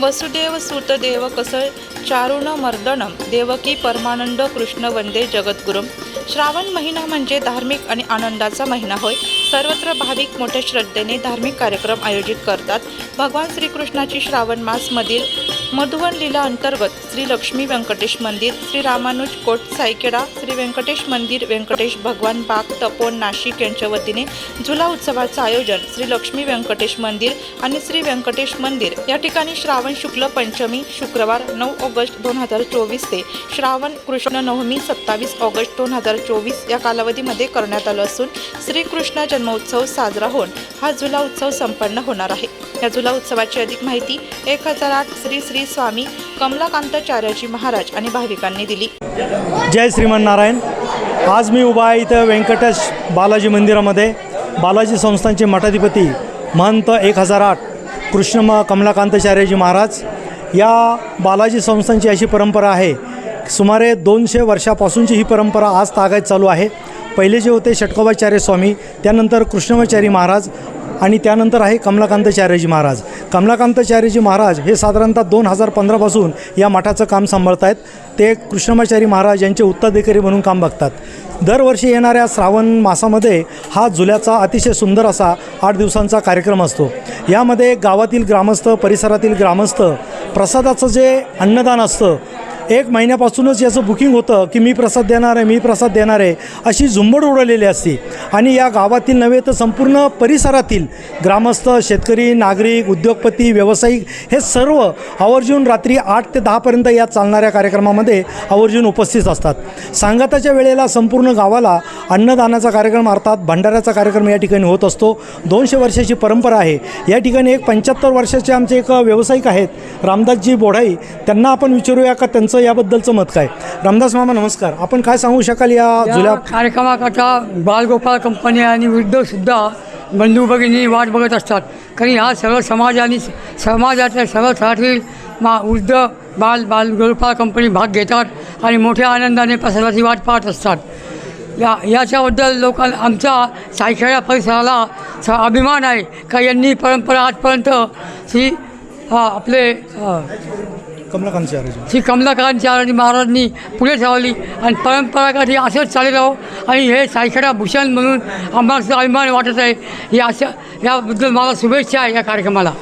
वसुदेव सुतदेव कसं चारुण मर्दनम देवकी परमानंद कृष्ण वंदे जगद्गुरुम. श्रावण महिना म्हणजे धार्मिक आणि आनंदाचा महिना होय. सर्वत्र भाविक मोठ्या श्रद्धेने धार्मिक कार्यक्रम आयोजित करतात. भगवान श्रीकृष्णाची श्रावण मासमधील मधुवन लीला अंतर्गत श्री लक्ष्मी व्यंकटेश मंदिर श्री रामानुज कोट सायकेडा श्री व्यंकटेश मंदिर व्यंकटेश भगवान बाग तपोन नाशिक यांच्या वतीने झुला उत्सवाचं आयोजन श्री लक्ष्मी व्यंकटेश मंदिर आणि श्री व्यंकटेश मंदिर या ठिकाणी श्रावण शुक्ल पंचमी शुक्रवार नऊ ऑगस्ट दोन हजार चोवीस ते श्रावण कृष्ण नवमी सत्तावीस ऑगस्ट दोन हजार चोवीस या कालावधीमध्ये करण्यात आलं असून श्रीकृष्ण जन्मोत्सव साजरा होऊन हा झुला उत्सव संपन्न होणार आहे. या झुला उत्सवाची अधिक माहिती एक हजार आठ श्री श्री स्वामी कमलाकांताचार्यजी महाराज आणि भाविकांनी दिली. जय श्रीमन्नारायण. आज मी उभा आहे इथं व्यंकटेश बालाजी मंदिरामध्ये. बालाजी संस्थांचे मठाधिपती महंत एक हजार आठ कृष्ण कमलाकांताचार्यजी महाराज. या बालाजी संस्थांची अशी परंपरा आहे. सुमारे दोनशे वर्षापासूनची ही परंपरा आज तागायत चालू आहे. पहिले जे होते षटकोबाचार्य स्वामी त्यानंतर कृष्णमाचारी महाराज आणि त्यानंतर आहे कमलाकांताचार्यजी महाराज. कमलाकांताचार्यजी महाराज हे साधारणतः दोन हजार पंधरापासून या मठाचं काम सांभाळत आहेत ते कृष्णमाचारी महाराज यांचे उत्तराधिकारी म्हणून काम बघतात. दरवर्षी येणाऱ्या श्रावण मासामध्ये हा जुल्याचा अतिशय सुंदर असा आठ दिवसांचा कार्यक्रम असतो. यामध्ये गावातील ग्रामस्थ परिसरातील ग्रामस्थ प्रसादाचं जे अन्नदान असतं एक महिन्यापासूनच याचं बुकिंग होतं की मी प्रसाद देणार आहे मी प्रसाद देणार आहे अशी झुंबड उडवलेली असते. आणि या गावातील नव्हे तर संपूर्ण परिसरातील ग्रामस्थ शेतकरी नागरिक उद्योगपती व्यावसायिक हे सर्व आवर्जून रात्री आठ ते दहापर्यंत या चालणाऱ्या कार्यक्रमामध्ये आवर्जून उपस्थित असतात. सांगताच्या वेळेला संपूर्ण गावाला अन्नदानाचा कार्यक्रम अर्थात भंडाऱ्याचा कार्यक्रम या ठिकाणी होत असतो. दोनशे वर्षाची परंपरा आहे. या ठिकाणी एक पंच्याहत्तर वर्षाचे आमचे एक व्यावसायिक आहेत रामदासजी बोढाई. त्यांना आपण विचारूया का त्यांचं याबद्दलचं मत काय? रामदास मामा नमस्कार. आपण काय सांगू शकाल या जुल्या कार्यक्रमाकरता बालगोपाळ कंपनी आणि वृद्धसुद्धा बंधू भगिनी वाट बघत असतात. कारण ह्या सर्व समाजाने समाजातल्या सर्वसाठी मा वृद्ध बाल बालगोपाळ कंपनी भाग घेतात आणि मोठ्या आनंदाने प्रसादाची वाट पाहत असतात. या याच्याबद्दल लोकां आमचा सायखेडा परिसराला स अभिमान आहे. का यांनी परंपरा आजपर्यंत श्री हा, आपले कमलाकांत कमलाकांतचार्यजी श्री कमलाकांतचार्य महाराजांनी पुढे ठेवली आणि परंपरागत हे असंच चालू राहो आणि हे सायखेडा भूषण म्हणून आम्हाला अभिमान वाटत आहे. या अशा याबद्दल मला शुभेच्छा आहे या कार्यक्रमाला.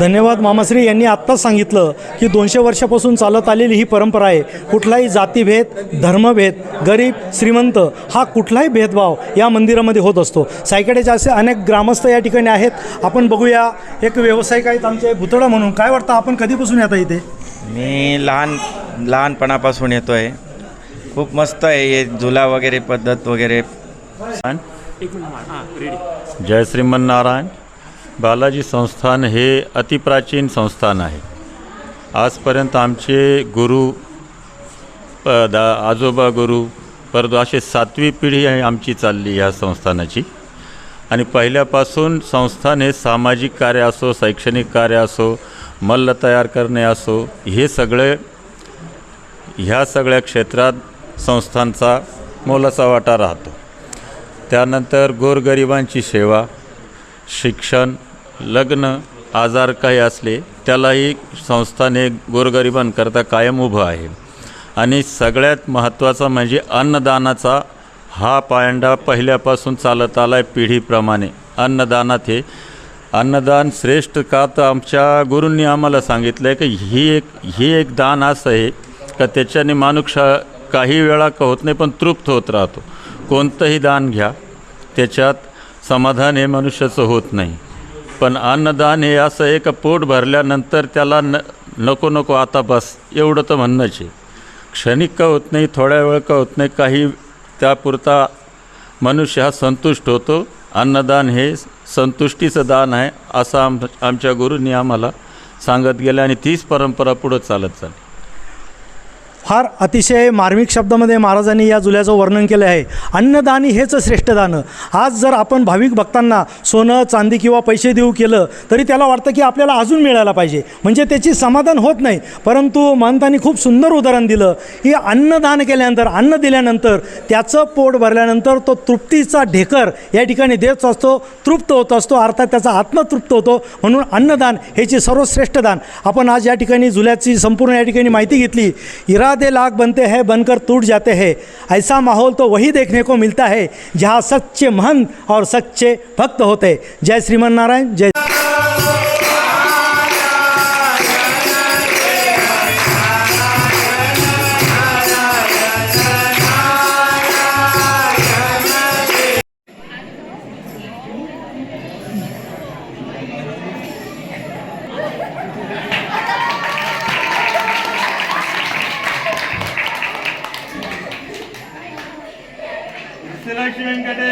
धन्यवाद मामाश्री यांनी आत्ताच सांगितलं की दोनशे वर्षापासून चालत आलेली ही परंपरा आहे. कुठलाही जातीभेद धर्मभेद गरीब श्रीमंत हा कुठलाही भेदभाव या मंदिरामध्ये होत असतो. सायकडेचे असे अनेक ग्रामस्थ या ठिकाणी आहेत. आपण बघूया एक व्यावसायिक आहेत आमचे भुतडा म्हणून. काय वाटतं आपण कधीपासून येता इथे? मी लहान लहानपणापासून येतो आहे खूप मस्त आहे हे झुला वगैरे पद्धत वगैरे. जय श्रीमन्नारायण बालाजी संस्थान हे अतिप्राचीन संस्थान आहे. आजपर्यंत आमचे गुरु प- दा आजोबा गुरु परंतु असे सातवी पिढी आहे आमची चालली ह्या संस्थानाची. आणि पहिल्यापासून संस्थान हे सामाजिक कार्य असो शैक्षणिक कार्य असो मल्ल तयार करणे असो हे सगळे ह्या सगळ्या क्षेत्रात संस्थांचा मोलाचा वाटा राहतो. त्यानंतर गोरगरिबांची सेवा शिक्षण लग्न आजार काही असले त्यालाही संस्थाने गोरगरिबांकरता कायम उभं आहे. आणि सगळ्यात महत्त्वाचा म्हणजे अन्नदानाचा हा पायंडा पहिल्यापासून चालत आला आहे पिढीप्रमाणे. अन्नदानात हे अन्नदान श्रेष्ठ का? तर आमच्या गुरूंनी आम्हाला सांगितलं आहे की ही एक ही एक दान असं आहे का त्याच्याने माणूस काही वेळा का होत नाही पण तृप्त होत राहतो. कोणतंही दान घ्या त्याच्यात समाधान हे मनुष्याचं होत नाही. पण अन्नदान हे असं एक पोट भरल्यानंतर त्याला न नको नको आता बस एवढं तर म्हणणंच आहे. क्षणिक का होत नाही थोड्या वेळ का होत नाही काही त्यापुरता मनुष्य हा संतुष्ट होतो. अन्नदान हे संतुष्टीचं दान आहे असं आम आमच्या गुरुंनी आम्हाला सांगत गेलं आणि तीच परंपरा पुढं चालत चालली. फार अतिशय मार्मिक शब्दामध्ये महाराजांनी या जुल्याचं वर्णन केलं आहे. अन्नदान हेच श्रेष्ठ दान. आज जर आपण भाविक भक्तांना सोनं चांदी किंवा पैसे देऊ केलं तरी त्याला वाटतं की आपल्याला अजून मिळायला पाहिजे. म्हणजे त्याची समाधान होत नाही. परंतु महंतांनी खूप सुंदर उदाहरण दिलं. की अन्नदान केल्यानंतर अन्न दिल्यानंतर त्याचं पोट भरल्यानंतर तो तृप्तीचा ढेकर या ठिकाणी देत असतो तृप्त होत असतो अर्थात त्याचा आत्मतृप्त होतो. म्हणून अन्नदान ह्याची सर्वश्रेष्ठ दान. आपण आज या ठिकाणी जुल्याची संपूर्ण या ठिकाणी माहिती घेतली. इरा इरादे लाख बनते हैं बनकर टूट जाते हैं। ऐसा माहौल तो वही देखने को मिलता है जहाँ सच्चे महंत और सच्चे भक्त होते जय श्रीमन नारायण जय 主演家で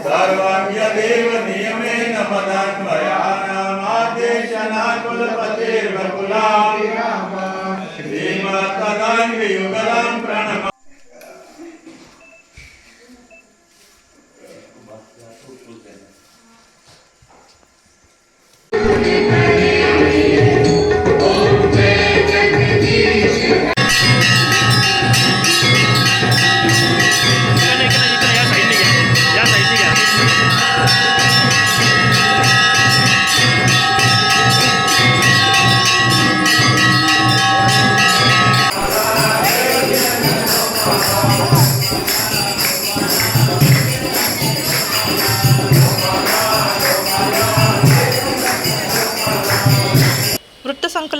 सर्वं यदेव नियमेन मदन्वयानामादेशनाकुलपतिर्वकुलां श्रीमत्तदाङ्गयुगलं प्रणम